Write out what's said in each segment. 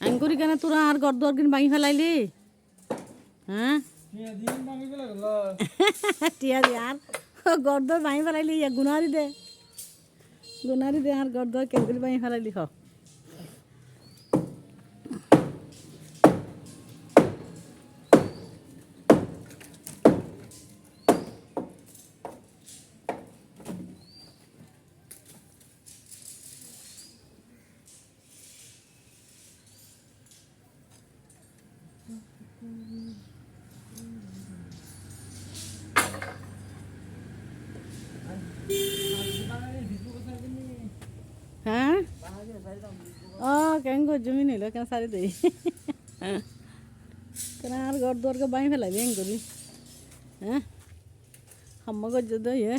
আঙ্গুরি কেন তোরা আর গর্দ কিন ভাঙি ফেলাইলি? হ্যাঁ? টিয়া দি আর। গর্দ ভাঙি ফেলাইলি গুনারি দে। গুনারি দে আর গর্দ কেন ভাঙি ফেলাইলি, হ। হ্যাঁ? ও কেন জমি নিল, কেন সারি দেই? কেন আর ঘর দুয়ারকে বাই ফেলাইলি হেন করি হ্যাঁ? হাম্মা গজ্জ দই হে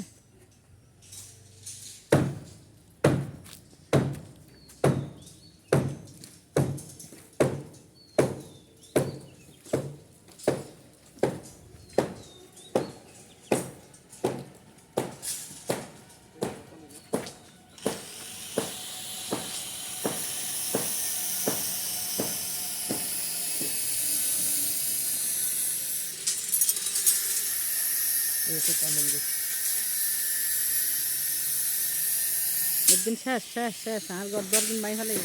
একদিন শেষ শেষ শেষ আর দুয়ার দিন বাই ফেলাই